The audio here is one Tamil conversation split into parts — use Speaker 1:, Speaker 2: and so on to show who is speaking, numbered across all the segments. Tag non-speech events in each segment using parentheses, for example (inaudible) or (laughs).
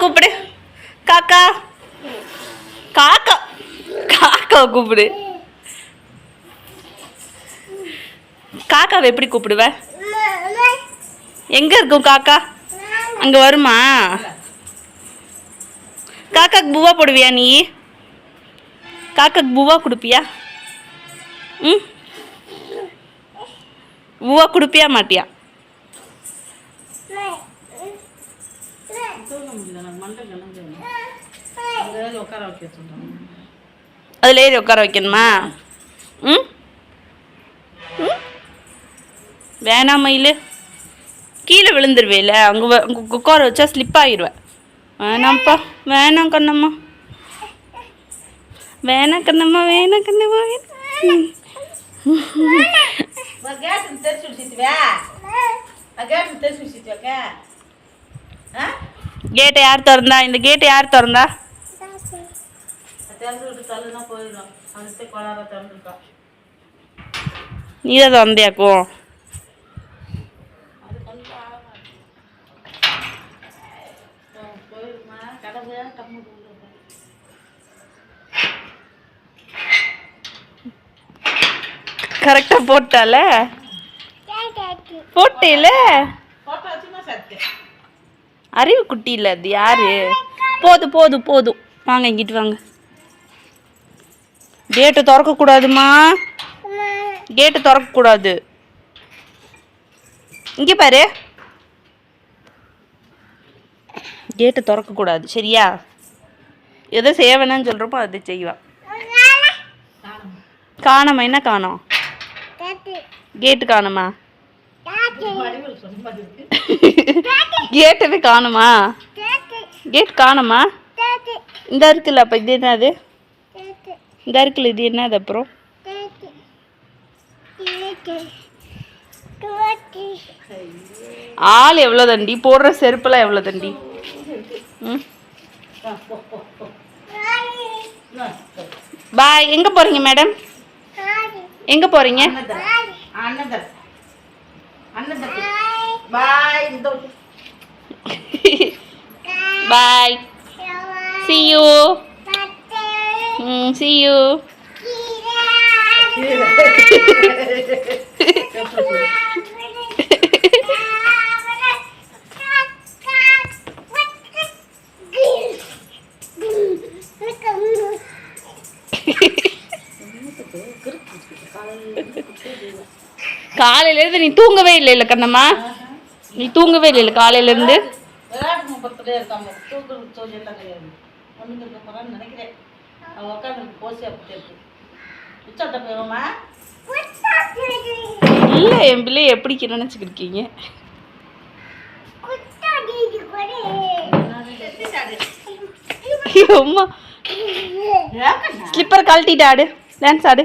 Speaker 1: கூப்பிடு. காக்கா. காக்கா. காக்கா கூப்பிடு. காக்காவை எப்படி கூப்பிடுவ? எங்க இருக்கும் காக்கா? அங்க வருமா? காக்காக்கு பூவா போடுவியா நீ? காக்காக்கு பூவா கொடுப்பியா? ம்? பூவா கொடுப்பியா மாட்டியா? அதில் ஏறி உட்கார வைக்கணுமா? ம்? ம்? வேணாம் மயில். கீழே விழுந்துருவேல அங்கே அங்கே உட்கார வச்சா ஸ்லிப் ஆகிடுவேன் வேணாம்ப்பா வேணாம் கண்ணம்மா. வேணாம் கண்ணம்மா வேணாம் கண்ணம்மா வேணாம்.
Speaker 2: கேட்டு தெரிச்சு விட்டுச்சுவா கேட்டு தெரிச்சு விட்டுச்சுவாக்க ஆ?
Speaker 1: கேட்டை யார் திறந்தா? இந்த கேட்டை யார் திறந்தா? நீ தான் திறந்தியாக்கும் கரெக்டாக போட்டால? போட்டேல அறிவு குட்டி இல்லை அது யாரு? போதும் போதும் போதும் வாங்க இங்கிட்டு வாங்க. கேட்டு திறக்கக்கூடாதுமா கேட்டு திறக்கக்கூடாது இங்கே பாரு. கேட்டு திறக்கக்கூடாது சரியா? எதோ செய்ய வேணாம்னு சொல்கிறப்போ அதை செய்வான் காணோமா. என்ன காணோம்? கேட்டு காணுமா
Speaker 2: வடிவில் சொன்ன மாதிரி இருக்கு
Speaker 1: கேட்டவே காணுமா? கேட் காணுமா? இந்த இருக்குல்ல அப்போ இது என்னது? இந்த இருக்குல்ல இது என்னது அப்புறம்? ஆள் எவ்வளோ தண்டி? போடுற செருப்பெல்லாம் எவ்வளோ தண்டி. பாய் எங்கே போகிறீங்க மேடம்? எங்கே போகிறீங்க
Speaker 2: அன்னதர் அன்னதர் அன்னதர் பாய் இந்த
Speaker 1: பாய் see you ம் see you (laughs) காலையிலேருந்து நீ தூங்கவே இல்லை இல்லை கண்ணம்மா. நீ தூங்கவே இல்லை இல்லை காலையிலேருந்து
Speaker 2: நினைக்கிறேன்.
Speaker 1: இல்லை என் பிள்ளைய எப்படி நினச்சிக்கிட்டு இருக்கீங்க? அம்மா. ஸ்லிப்பர் கழட்டிட்டு ஆடு. டான்ஸ் ஆடு.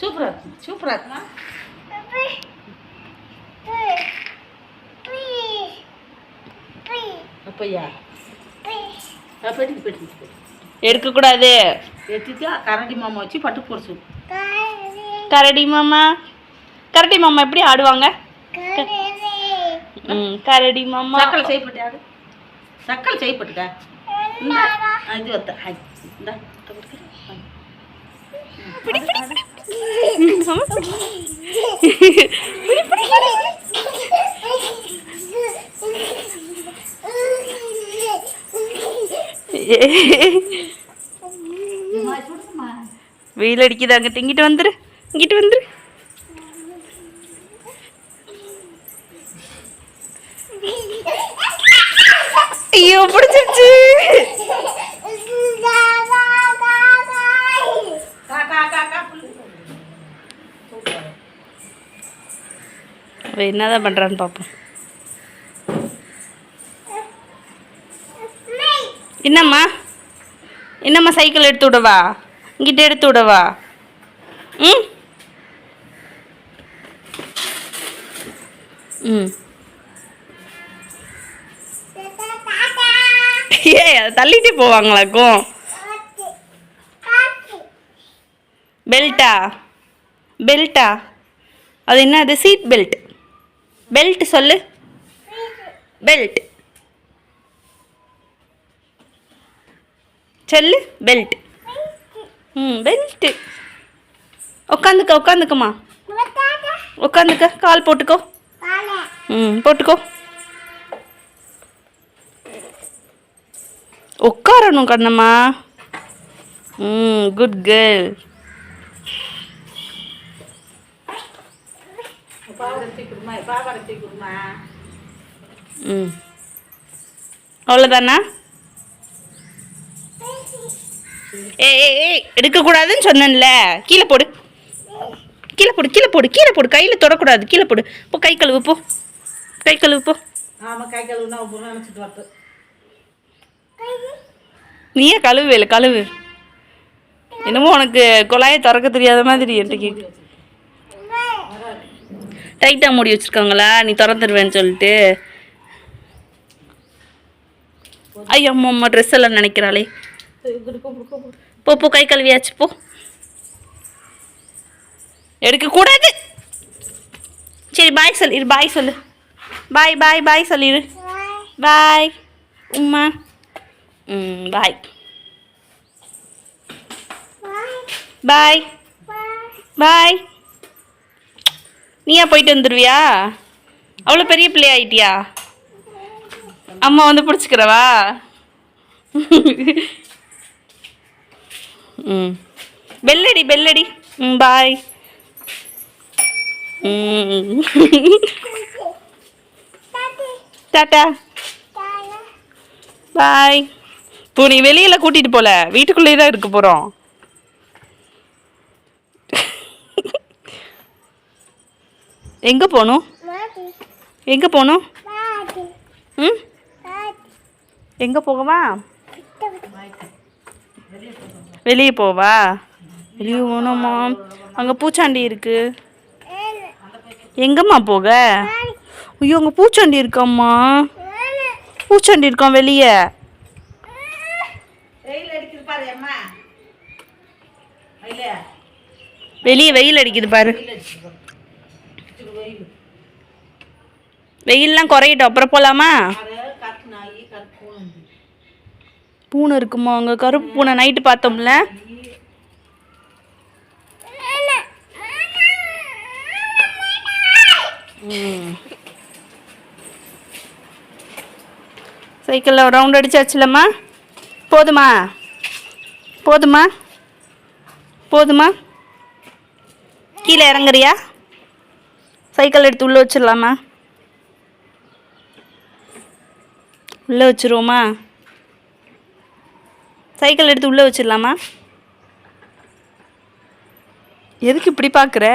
Speaker 2: சூப்பராக இருக்குமா சூப்பராக இருக்குமா அப்பையா? பெட்டிக்கு பெட்டிக்கு பெட்டி
Speaker 1: எடுக்கக்கூடாது
Speaker 2: எடுத்துட்டு கரண்டி மாமா வச்சு பட்டு போட
Speaker 1: கரடி மாமா. கரடி மாமா எப்படி ஆடுவாங்க? கரடி. மாமா.
Speaker 2: சக்கரை செய்யப்பட்டு ஆடு. சக்கரை செய்யப்பட்டுக்கா இந்த இது வத்த ஹாய் இந்த
Speaker 1: வெயில் அடிக்குது அங்கிட்டு இங்கிட்டு வந்துரு இங்கிட்டு வந்துரு ஐயோ பிடிச்சிருச்சு
Speaker 2: கா என்ன
Speaker 1: தான் என்னதான் பண்ணுறான்னு பார்ப்போம் என்னம்மா? என்னம்மா சைக்கிள் எடுத்து விடவா? இங்கிட்ட எடுத்து விடவா? ம்? ம். ஏ அதை தள்ளிட்டே போவாங்களாக்கும் பெல்ட்டா? பெல்ட்டா? அது என்ன அது சீட் பெல்ட். பெல்ட் சொல்லு. பெல்ட் சொல்லு பெல்ட் ம் பெல்ட்டு உட்காந்துக்க உட்காந்துக்கம்மா உட்காந்துக்க கால் போட்டுக்கோ. ம் போட்டுக்கோ. உட்காரணும் கண்ணம்மா. ம் குட் கேர்ள் ம். அவ்வளோதானா ஏய் ஏய் எடுக்கக்கூடாதுன்னு சொன்னேன்ல. கீழே போடு. கீழே போடு கீழே போடு கீழே போடு. கையில் தொடக்கூடாது. கீழே போடு. போ கை கழுவு போ. கை கழுவு போ.
Speaker 2: ஆமாம் கை கழுவுனா
Speaker 1: நீயே கழுவு என்னமோ உனக்கு குழாயை திறக்க தெரியாத மாதிரி என்கிட்ட கேக்கு. டைட்டாக மூடி வச்சுருக்காங்களா? நீ திறந்துருவேன்னு சொல்லிட்டு. ஐயோ அம்மா அம்மா ட்ரெஸ் எல்லாம் நினைக்கிறாளே. போ போ கை கழுவியாச்சு போ. எடுக்கக்கூடாது சரி பாய் சொல்லிடு பாய் சொல்லு. பாய் பாய் பாய் சொல்லிடு பாய் உம்மா. ம் பாய் பாய் பாய் நீயா போயிட்டு வந்துடுவியா அவ்வளோ பெரிய பிள்ளை ஆயிட்டியா அம்மா வந்து பிடிச்சிக்கிறவா? ம். பெல்லடி பெல்லடி ம் பாய் டாட்டா. பாய். இப்போ நீ வெளியில் கூட்டிகிட்டு போல. வீட்டுக்குள்ளேயே தான் இருக்க போகிறோம் எங்கே போகணும் எங்கே போகணும் ம்? எங்கே போகவா? வெளியே போவா? வெளியே போகணுமா? அங்கே பூச்சாண்டி இருக்கு. எங்கம்மா போக? ஐயோ அங்கே பூச்சாண்டி இருக்காம்மா. பூச்சாண்டி இருக்கான் வெளியே. வெளியே வெயில் அடிக்குது பாரு
Speaker 2: வெயில் அடிக்குது பாரு. இது வெயில்
Speaker 1: வெயில்லாம் குறையட்டும். அப்புறம் போகலாமா
Speaker 2: பூனை
Speaker 1: இருக்குமா அங்கே? கருப்பு பூனை நைட்டு பார்த்தோம்ல. சைக்கிளில் ரவுண்ட் அடிச்சாச்சுலம்மா. போதுமா? போதுமா? போதுமா? கீழே இறங்குறியா? சைக்கிள் எடுத்து உள்ளே வச்சிடலாமா? உள்ளே வச்சிருவோமா? சைக்கிள் எடுத்து உள்ளே வச்சிடலாமா? எதுக்கு இப்படி பார்க்குற?